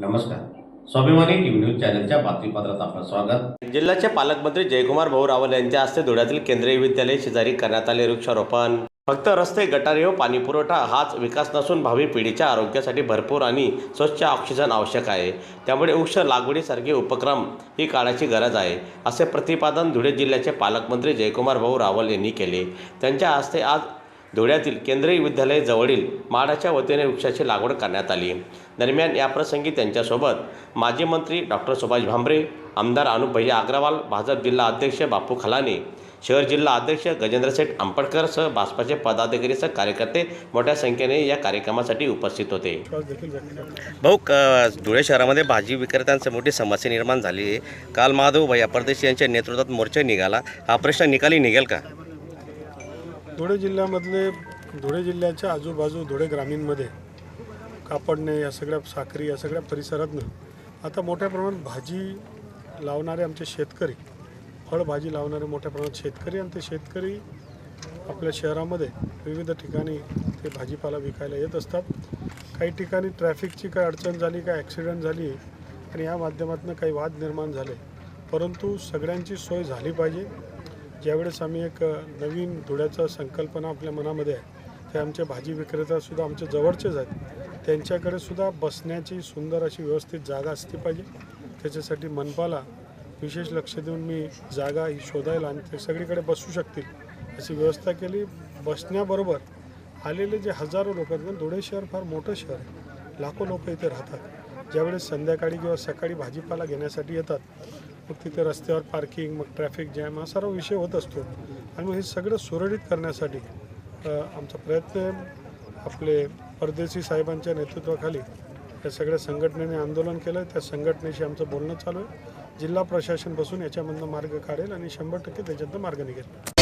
नमस्कार. स्वाभिमानी TV news चॅनलच्या बातमीपत्रात आपलं स्वागत. जिल्ह्याचे पालकमंत्री जयकुमार भाऊ रावल यांच्या हस्ते धुळ्यातील केंद्रीय विद्यालय शेजारी करण्यात आले वृक्षारोपण. फक्त रस्ते गटारे व पाणीपुरवठा हाच विकास नसून भावी पिढीच्या आरोग्यासाठी भरपूर आणि स्वच्छ ऑक्सिजन आवश्यक आहे. त्यामुळे वृक्ष लागवडीसारखे उपक्रम ही काळाची गरज आहे असे प्रतिपादन धुळे जिल्ह्याचे पालकमंत्री जयकुमार भाऊ रावल यांनी केले. त्यांच्या हस्ते आज धुळ्यातील केंद्रीय विद्यालय जवळील माडाच्या वतीने वृक्षाची लागवड करण्यात आली. दरम्यान याप्रसंगी त्यांच्यासोबत माजी मंत्री डॉक्टर सुभाष भांबरे आमदार अनुप भैया अग्रवाल भाजप जिल्हा अध्यक्ष बापू खलाने शहर जिल्हा अध्यक्ष गजेंद्र सेठ आंबटकर सह भाजपाचे पदाधिकारी सह कार्यकर्ते मोठ्या संख्येने या कार्यक्रमासाठी उपस्थित होते. भाऊ क धुळे शहरामध्ये भाजी विक्रेत्यांची मोठी समस्या निर्माण झाली आहे. काल महादेव भैया परदेशी यांच्या नेतृत्वात मोर्चा निघाला. हा प्रश्न निकाली निघेल का? धुळे जिल्ह्यामधले धुळे जिल्ह्याच्या आजूबाजू धुळे ग्रामीणमध्ये कापडणे या सगळ्या साखरी या सगळ्या परिसरातनं आता मोठ्या प्रमाणात भाजी लावणारे आमचे शेतकरी फळभाजी लावणारे मोठ्या प्रमाणात शेतकरी आणि ते शेतकरी आपल्या शहरामध्ये विविध ठिकाणी ते भाजीपाला विकायला येत असतात. काही ठिकाणी ट्रॅफिकची काय अडचण झाली काय ॲक्सिडेंट झाली आणि या माध्यमातून काही वाद निर्माण झाले. परंतु सगळ्यांची सोय झाली पाहिजे. ज्यावेळेस आम्ही एक नवीन धुळ्याचा संकल्पना आपल्या मनामध्ये आहे ते आमचे भाजी विक्रेतासुद्धा आमच्या जवळचेच आहेत. त्यांच्याकडे सुद्धा बसण्याची सुंदर अशी व्यवस्थित जागा असली पाहिजे. त्याच्यासाठी मनपाला विशेष लक्ष देऊन मी जागा ही शोधायला आणि ते सगळीकडे बसू शकतील अशी व्यवस्था केली. बसण्याबरोबर आलेले जे हजारो लोक आहेत कारण धुळे शहर फार मोठं शहर आहे. लाखो लोक इथे राहतात. ज्यावेळेस संध्याकाळी किंवा सकाळी भाजीपाला घेण्यासाठी येतात मग तिथे रस्त्यावर पार्किंग मग ट्रॅफिक जॅम हा सर्व विषय होत असतो. आणि मग हे सगळं सुरळीत करण्यासाठी आमचा प्रयत्न आपले परदेशी साहेबांच्या नेतृत्वाखाली या सगळ्या संघटनेने आंदोलन केलं त्या संघटनेशी आमचं बोलणं चालू आहे. जिल्हा प्रशासन बसून याच्यामधनं मार्ग काढेल आणि शंभर टक्के त्याच्यातनं मार्ग निघेल.